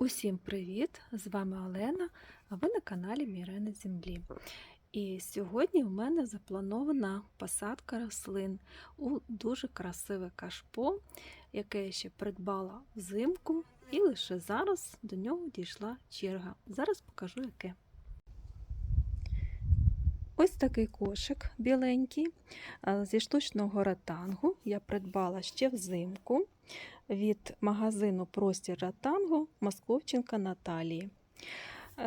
Усім привіт! З вами Олена, а ви на каналі Мірена Землі. І сьогодні в мене запланована посадка рослин у дуже красиве кашпо, яке я ще придбала взимку, і лише зараз до нього дійшла черга. Зараз покажу яке. Ось такий кошик біленький зі штучного ратангу я придбала ще взимку від магазину Простір Ратангу Московченка Наталії.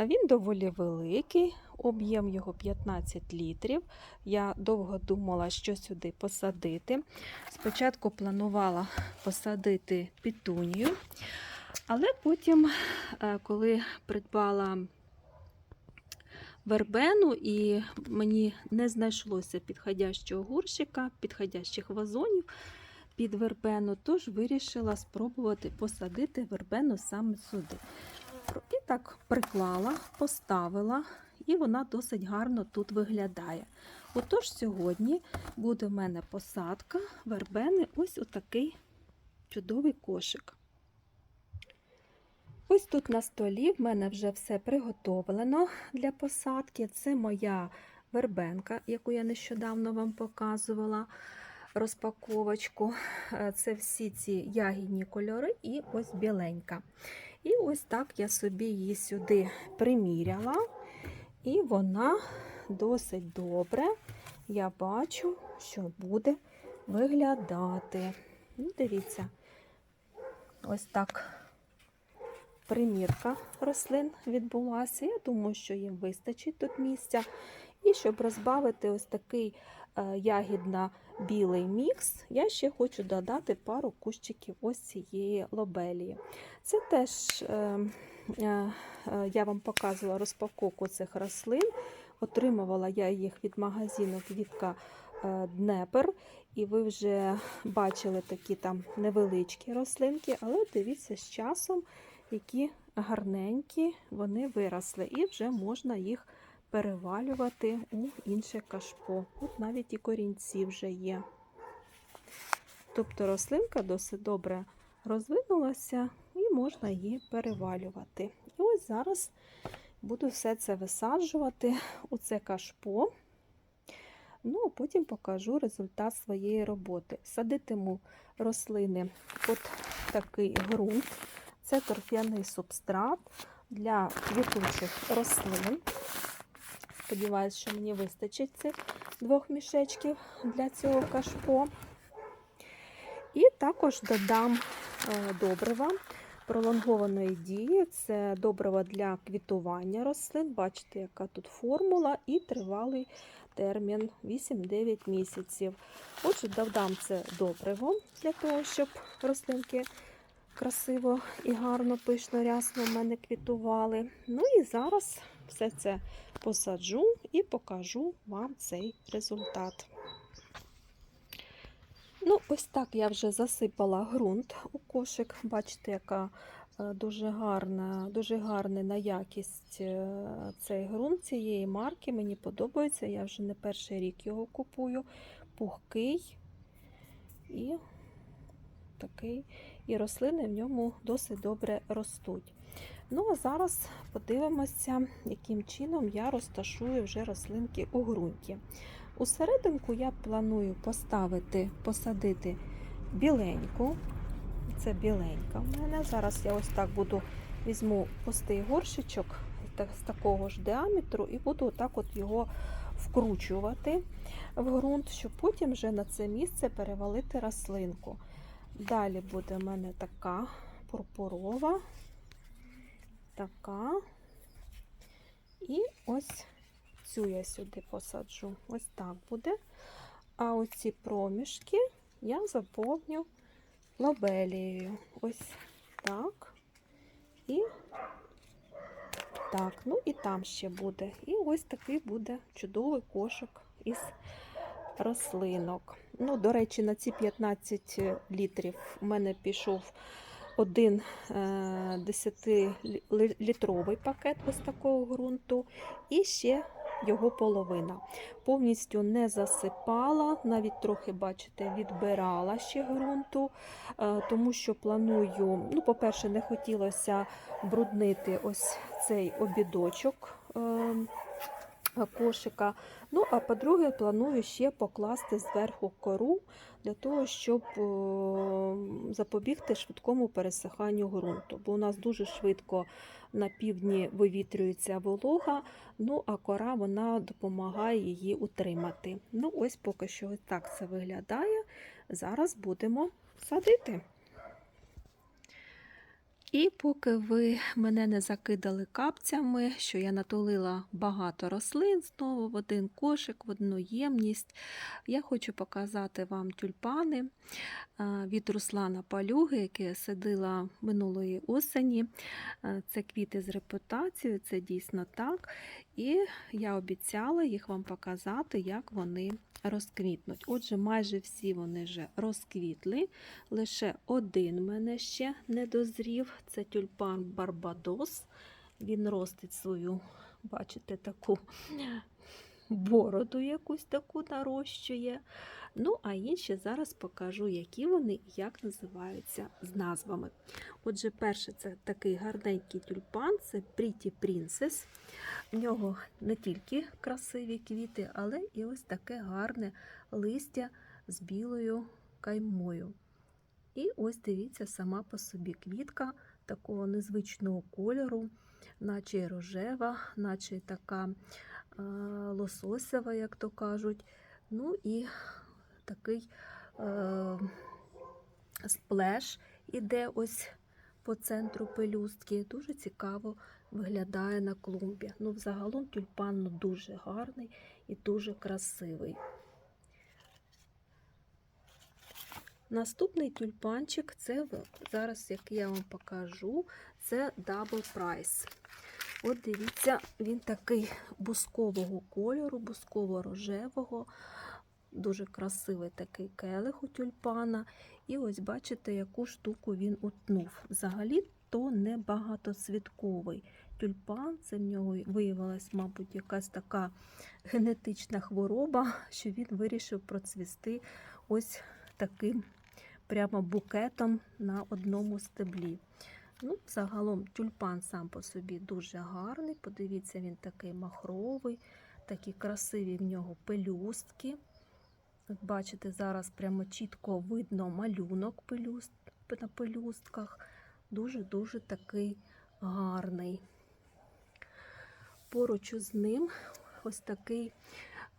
Він доволі великий, об'єм його 15 літрів. Я довго думала, що сюди посадити. Спочатку планувала посадити петунію, але потім, е, коли придбала вербену, і мені не знайшлося підходящого горщика, підходящих вазонів під вербену, тож вирішила спробувати посадити вербену саме сюди. І так приклала, поставила, і вона досить гарно тут виглядає. Отож, сьогодні буде в мене посадка вербени, ось отакий чудовий кошик. Ось тут на столі в мене вже все приготовлено для посадки. Це моя вербенка, яку я нещодавно вам показувала розпаковочку. Е, Це всі ці ягідні кольори і ось біленька. І ось так я собі її сюди приміряла, і вона досить добре, я бачу, що буде виглядати. Ну, Дивіться, ось так примірка рослин відбулася. Я думаю, що їм вистачить тут місця. І щоб розбавити ось такий е, ягідно-білий мікс, я ще хочу додати пару кущиків ось цієї лобелії. Це теж е, е, я вам показувала розпаковку цих рослин. Отримувала я їх від магазину Квітка Днепр. І ви вже бачили такі там невеличкі рослинки, але дивіться з часом, які гарненькі вони виросли, і вже можна їх перевалювати у інше кашпо. От навіть і корінці вже є. Тобто рослинка досить добре розвинулася і можна її перевалювати. І ось зараз буду все це висаджувати у це кашпо. Ну, а потім покажу результат своєї роботи. Садитиму рослини під такий ґрунт. Це торфяний субстрат для квітучих рослин. Сподіваюсь, що мені вистачить цих двох мішечків для цього кашпо. І також додам е, добрива пролонгованої дії. Це добрива для квітування рослин. Бачите, яка тут формула, і тривалий термін 8-9 місяців. Отже, додам це добриво для того, щоб рослинки красиво і гарно, пишно, рясно в мене квітували. Ну і зараз все це посаджу і покажу вам цей результат. Ну, ось так я вже засипала ґрунт у кошик. Бачите, яка е, дуже гарна, дуже гарний на якість е, цей ґрунт цієї марки. Мені подобається. Я вже не перший рік його купую. Пухкий і такий, і рослини в ньому досить добре ростуть. Ну, а зараз подивимося, яким чином я розташую вже рослинки у ґрунті. У серединку я планую поставити, посадити біленьку. Це біленька в мене. Зараз я ось так буду візьму пустий горщичок з такого ж діаметру і буду отак от його вкручувати в ґрунт, щоб потім вже на це місце перевалити рослинку. Далі буде в мене така пурпурова, така. І ось цю я сюди посаджу. Ось так буде. А оці проміжки я заповню лабелією. Ось так. І так, ну і там ще буде. І ось такий буде чудовий кошик із рослинок. Ну, до речі, на ці 15 літрів у мене пішов один 10-літровий пакет ось такого ґрунту. І ще його половина. Повністю не засипала, навіть трохи, бачите, відбирала ще ґрунту, е, тому що планую, ну, по-перше, не хотілося бруднити ось цей обідочок. Е, Кошика. Ну, а по-друге, планую ще покласти зверху кору для того, щоб запобігти швидкому пересиханню ґрунту. Бо у нас дуже швидко на півдні вивітрюється волога, ну а кора вона допомагає її утримати. Ну, ось поки що так це виглядає. Зараз будемо садити. І поки ви мене не закидали капцями, що я натулила багато рослин знову в один кошик, в одну ємність, я хочу показати вам тюльпани від Руслана Палюги, які я садила минулої осені. Це квіти з репутацією, це дійсно так. І я обіцяла їх вам показати, як вони розквітнуть. Отже, майже всі вони вже розквітли. Лише один мене ще не дозрів. Це тюльпан Барбадос. Він ростить свою, бачите, таку бороду якусь таку нарощує. Ну, а інші зараз покажу, які вони і як називаються з назвами. Отже, перше, це такий гарненький тюльпан, це Pretty Princess. В нього не тільки красиві квіти, але і ось таке гарне листя з білою каймою. І ось дивіться, сама по собі квітка такого незвичного кольору, наче рожева, наче така лососева, як то кажуть. Ну і такий е, сплеш іде ось по центру пелюстки. Дуже цікаво виглядає на клумбі. Ну, взагалом тюльпан ну, дуже гарний і дуже красивий. Наступний тюльпанчик, це зараз, як я вам покажу, це Double Price. От дивіться, він такий бускового кольору, бусково-рожевого, дуже красивий такий келих у тюльпана. І ось бачите, яку штуку він утнув. Взагалі то не багатоцвітковий тюльпан. Це в нього виявилась, мабуть, якась така генетична хвороба, що він вирішив процвісти ось таким прямо букетом на одному стеблі. Ну, Загалом тюльпан сам по собі дуже гарний. Подивіться, він такий махровий, такі красиві в нього пелюстки. От Бачите, зараз прямо чітко видно малюнок пелюст, на пелюстках. Дуже-дуже такий гарний. Поруч з ним ось такий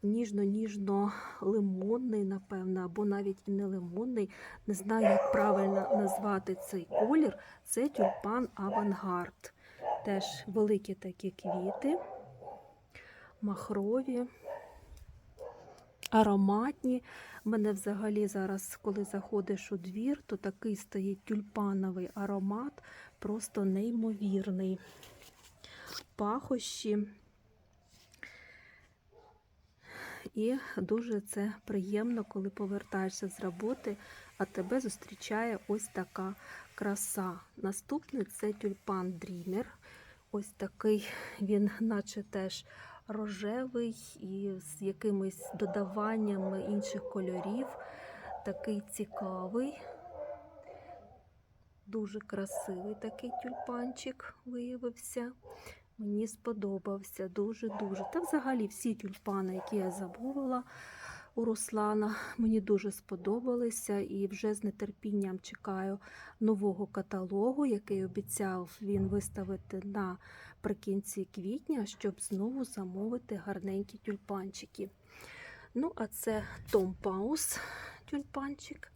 ніжно-ніжно-лимонний, напевно, або навіть і не лимонний. Не знаю, як правильно назвати цей колір. Це тюльпан Авангард. Теж великі такі квіти, махрові, ароматні. У мене взагалі зараз, коли заходиш у двір, то такий стоїть тюльпановий аромат, просто неймовірний. Пахощі. І дуже це приємно, коли повертаєшся з роботи, а тебе зустрічає ось така краса. Наступний це тюльпан Дрімер. Ось такий він, наче теж рожевий і з якимись додаваннями інших кольорів. Такий цікавий, дуже красивий такий тюльпанчик виявився. Мені сподобався дуже-дуже. Та взагалі всі тюльпани, які я замовила у Руслана, мені дуже сподобалися і вже з нетерпінням чекаю нового каталогу, який обіцяв він виставити наприкінці квітня, щоб знову замовити гарненькі тюльпанчики. Ну, а це Том Паус тюльпанчик.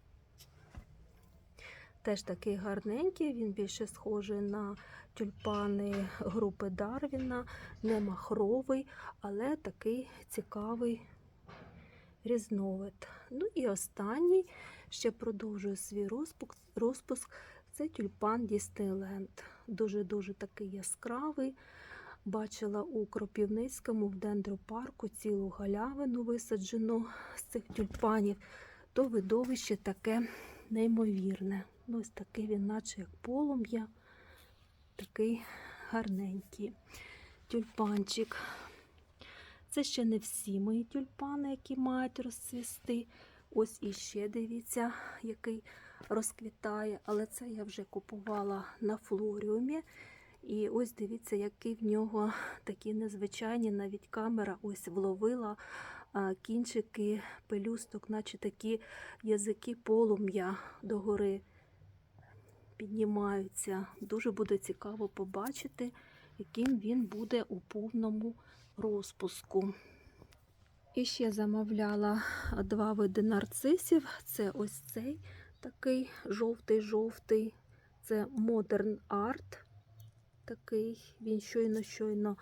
Теж такий гарненький, він більше схожий на тюльпани групи Дарвіна, не махровий, але такий цікавий різновид. Ну і останній, ще продовжую свій розпуск, розпуск це тюльпан Дістейленд. Дуже-дуже такий яскравий. Бачила у Кропівницькому в дендропарку цілу галявину висаджену з цих тюльпанів, то видовище таке неймовірне. Ну, Ось такий він, наче як полум'я, такий гарненький тюльпанчик. Це ще не всі мої тюльпани, які мають розцвісти. Ось іще дивіться, який розквітає, але це я вже купувала на флоріумі. І ось дивіться, який в нього такі незвичайні, навіть камера ось вловила кінчики пелюсток, наче такі язики полум'я догори піднімаються. Дуже буде цікаво побачити, яким він буде у повному розпуску. І ще замовляла два види нарцисів. Це ось цей такий жовтий-жовтий. Це Modern Art. Такий, він щойно-щойно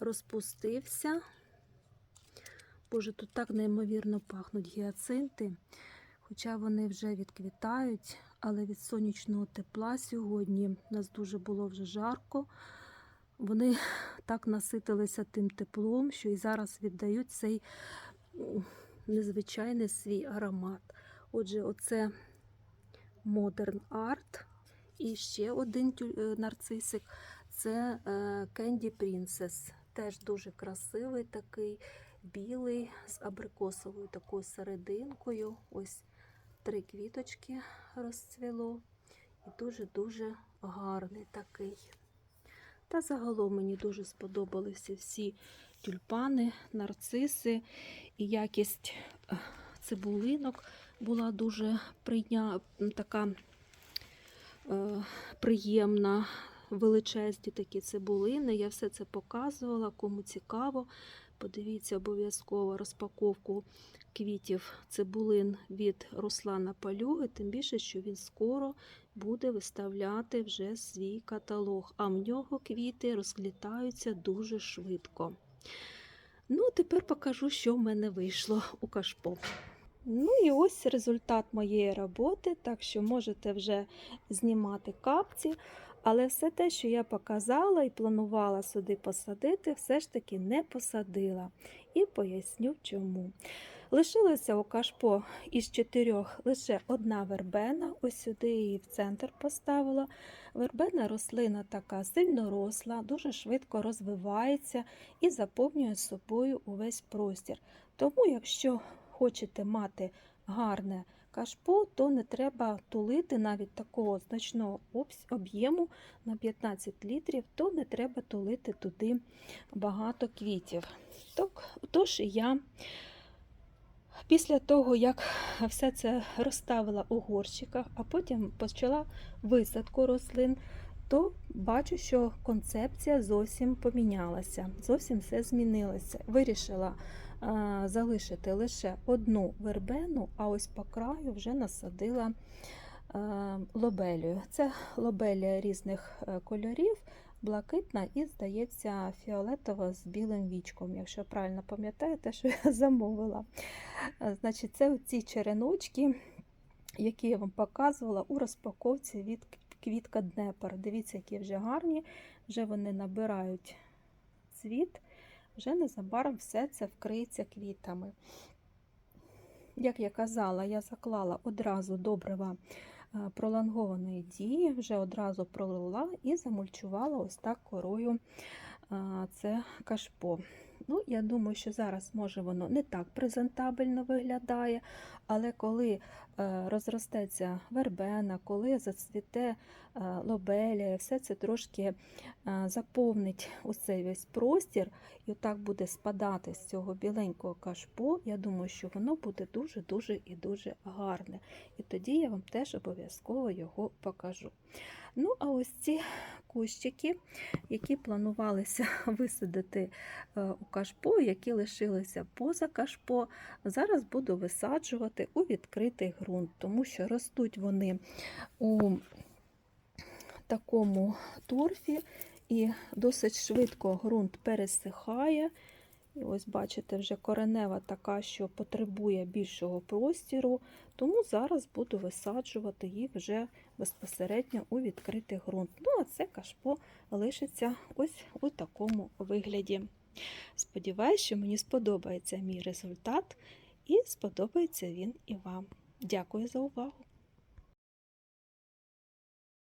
розпустився. Боже, тут так неймовірно пахнуть гіацинти. Хоча вони вже відквітають, але від сонячного тепла сьогодні нас дуже було вже жарко. Вони так наситилися тим теплом, що і зараз віддають цей незвичайний свій аромат. Отже, оце Modern Art. І ще один е, нарцисик це е, Candy Princess. Теж дуже красивий такий, білий, з абрикосовою такою серединкою. Ось три квіточки розцвіло. І дуже-дуже гарний такий. Та загалом мені дуже сподобалися всі тюльпани, нарциси і якість е, цибулинок була дуже прийня... така е, приємна. Величезні такі цибулини. Я все це показувала, кому цікаво. Подивіться обов'язково розпаковку квітів цибулин від Руслана Палюги, тим більше, що він скоро буде виставляти вже свій каталог, а в нього квіти розлітаються дуже швидко. Ну, тепер покажу, що в мене вийшло у кашпо. Ну і ось результат моєї роботи, так що можете вже знімати капці. Але все те, що я показала і планувала сюди посадити, все ж таки не посадила. І поясню чому. Лишилося у кашпо із чотирьох лише одна вербена. Ось сюди її в центр поставила. Вербена рослина така сильно росла, дуже швидко розвивається і заповнює собою увесь простір. Тому, якщо хочете мати гарне кашпо, то не треба тулити навіть такого значного об'єму на 15 літрів, то не треба тулити туди багато квітів. Тож я після того, як все це розставила у горщиках, а потім почала висадку рослин, то бачу, що концепція зовсім помінялася, зовсім все змінилося. Вирішила залишити лише одну вербену, а ось по краю вже насадила а, лобелію. Це лобелія різних е, кольорів, блакитна і, здається, фіолетова з білим вічком, якщо правильно пам'ятаю, те, що я замовила. Е, Значить, це ці череночки, які я вам показувала у розпаковці від квітка Днепер. Дивіться, які вже гарні, вже вони набирають цвіт, вже незабаром все це вкриється квітами. Як я казала, я заклала одразу добрива е, пролонгованої дії, вже одразу пролила і замульчувала ось так корою е, це кашпо. Ну, я думаю, що зараз, може, воно не так презентабельно виглядає, але коли е, розростеться вербена, коли зацвіте е, лобелія, все це трошки е, заповнить оцей весь простір, і отак буде спадати з цього біленького кашпо, я думаю, що воно буде дуже-дуже і дуже гарне. І тоді я вам теж обов'язково його покажу. Ну, а ось ці кущики, які планувалися висадити е, у кашпо, які лишилися поза кашпо, зараз буду висаджувати у відкритий ґрунт, тому що ростуть вони у такому торфі і досить швидко ґрунт пересихає. І ось бачите, вже коренева така, що потребує більшого простіру, тому зараз буду висаджувати їх вже безпосередньо у відкритий ґрунт. Ну, а це кашпо лишиться ось у такому вигляді. Сподіваюсь, що мені сподобається мій результат і сподобається він і вам. Дякую за увагу!